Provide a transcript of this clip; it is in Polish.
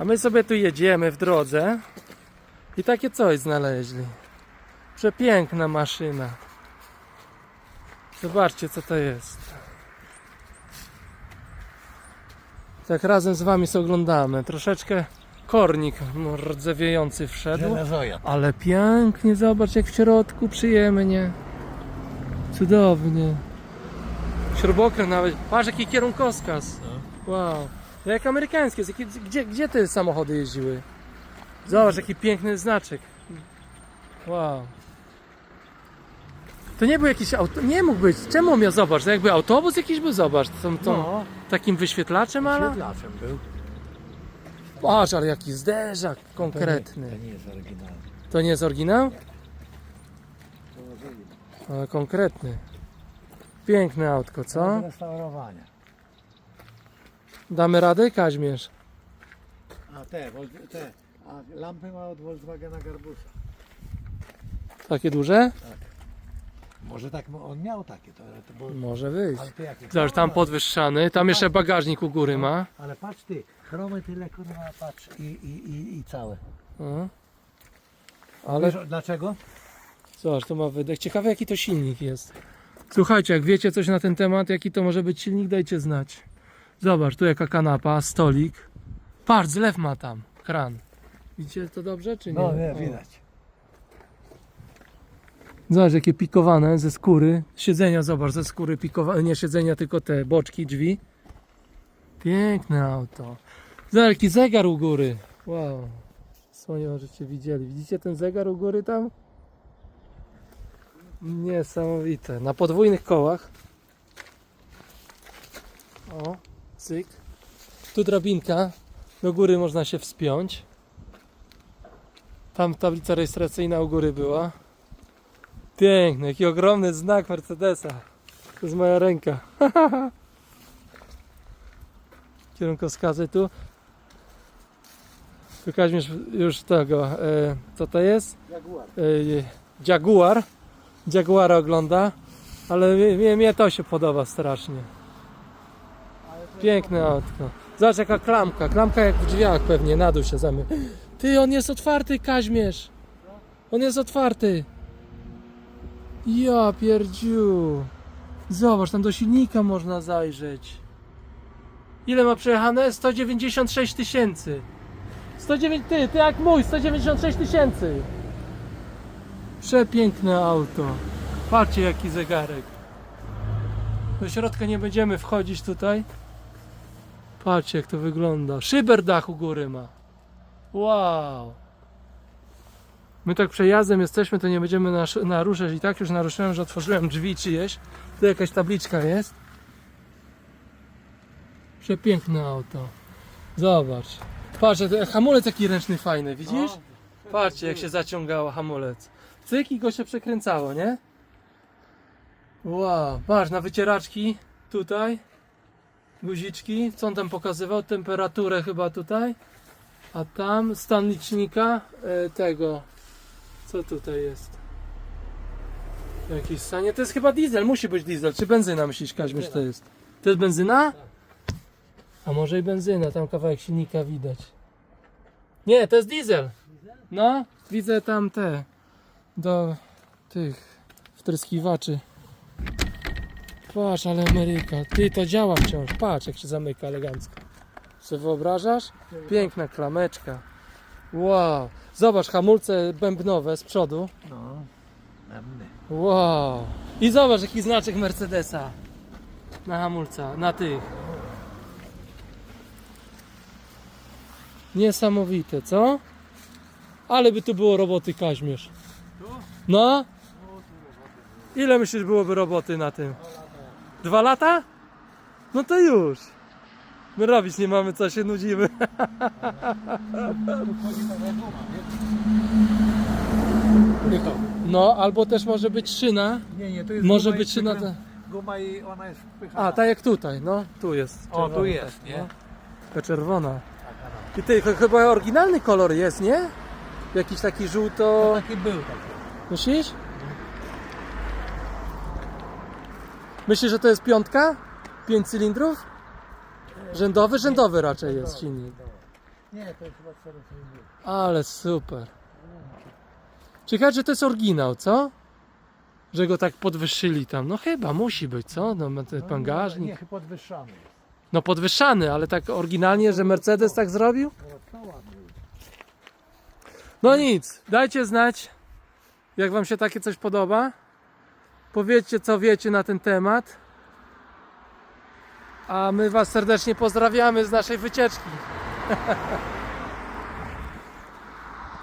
A my sobie tu jedziemy w drodze i takie coś znaleźli. Przepiękna maszyna. Zobaczcie co to jest. Tak razem z wami oglądamy. Troszeczkę kornik rdzewiejący wszedł. Ale pięknie, zobacz jak w środku przyjemnie. Cudownie. Śrubokręt nawet. Patrz jaki kierunkowskaz. Wow. To jak amerykańskie. gdzie, gdzie te samochody jeździły? Zobacz jaki piękny znaczek. Wow. To nie był jakiś auto. Nie mógł być. Czemu miał zobacz? To jakby autobus jakiś był, zobacz. Tą, tą, No, Takim wyświetlaczem, ale. świetlaczem był. Patrz, ale jaki zderzak konkretny. To nie jest oryginalny. To nie jest oryginał? Ale konkretny. Piękne autko, co? Damy radę, Kaźmierz? A te, te, a lampy ma od Volkswagena Garbusa. Takie duże? Może tak, mo- on miał takie, to, to było, Może wyjść. ale ty jakie Zobacz, tam podwyższany, tam jeszcze bagażnik u góry ma. Ale patrz ty, chromy tyle kurwa, patrz i, i, i, i całe. O. Ale Wiesz, dlaczego? zobacz, to ma wydech. Ciekawe jaki to silnik jest. Słuchajcie, jak wiecie coś na ten temat, jaki to może być silnik, dajcie znać. Zobacz, tu jaka kanapa, stolik. Patrz, zlew ma tam, kran. Widzicie to dobrze, czy nie? No nie, widać. Zobacz, jakie pikowane ze skóry. Siedzenia, zobacz, ze skóry pikowane. Nie siedzenia, tylko te boczki, drzwi. Piękne auto. Zobacz, jaki zegar u góry. Wow. Słonie możecie widzieli. Widzicie ten zegar u góry tam? Niesamowite. Na podwójnych kołach. O, cyk. Tu drabinka. Do góry można się wspiąć. Tam tablica rejestracyjna u góry była. Piękny, jaki ogromny znak Mercedesa. To jest moja ręka. Kierunkowskazy tu. Tu Kaźmierz już tego, e, co to jest? Jaguar. E, Jaguar. Jaguara ogląda. Ale mnie, mnie, mnie to się podoba strasznie. Piękne autko. Zobacz jaka klamka. Klamka jak w drzwiach pewnie, na dół się zamy. Ty, on jest otwarty, Kaźmierz. On jest otwarty. Ja pierdziu. Zobacz, tam do silnika można zajrzeć. Ile ma przejechane? 196 tysięcy. 109, ty, ty jak mój, 196 tysięcy. Przepiękne auto. Patrzcie jaki zegarek. Do środka nie będziemy wchodzić tutaj. Patrzcie jak to wygląda. Szyber dach u góry ma. Wow. My tak przejazdem jesteśmy, to nie będziemy naruszać. I tak już naruszyłem, że otworzyłem drzwi czyjeś. Tu jakaś tabliczka jest. Przepiękne auto. Zobacz. Patrz, hamulec jaki ręczny fajny, widzisz? Patrzcie jak się zaciągało hamulec. Cyk i go się przekręcało, nie? Wow, patrz na wycieraczki tutaj. Guziczki, co on tam pokazywał? Temperaturę chyba tutaj. A tam stan licznika e, tego. Co tutaj jest? Jakiś stanie. To jest chyba diesel, musi być diesel. Czy benzyna myślisz, Kaźmierz, to jest? To jest benzyna? A może i benzyna, tam kawałek silnika widać. Nie, to jest diesel. No, widzę tam te do tych wtryskiwaczy. Patrz, ale Ameryka. Ty, to działa wciąż. Patrz, jak się zamyka elegancko. Sobie wyobrażasz? Piękna klameczka. Wow. Zobacz, hamulce bębnowe z przodu. No, pewny. Wow. I zobacz, jaki znaczek Mercedesa. Na hamulca, na tych. Niesamowite, co? Ale by tu było roboty, Kaźmierz. No? Ile myślisz byłoby roboty na tym? Dwa lata? No to już. My robić nie mamy co, się nudzimy. No, albo też może być szyna. Nie, nie, to jest Może guma i być szyna. przykrę- Ta... Guma i ona jest wpychana. A, tak jak tutaj, no, tu jest. O, tu czerwona, jest, tak, nie? No. Taka czerwona. I ty, ch- chyba oryginalny kolor jest, nie? Jakiś taki żółto... Taki był taki. Myślisz? Myślisz, że to jest piątka? Pięć cylindrów? Rzędowy? Rzędowy raczej jest silnik. Nie, to jest chyba 4 cylindry. Ale super. Ciekawe, czy to jest oryginał, co? Że go tak podwyższyli tam. No chyba, musi być, co? No ma ten bagażnik. Nie, chyba podwyższamy. No podwyższany, ale tak oryginalnie, że Mercedes tak zrobił? No, to ładnie. jest. No nic, dajcie znać, jak wam się takie coś podoba. Powiedzcie, co wiecie na ten temat. A my was serdecznie pozdrawiamy z naszej wycieczki.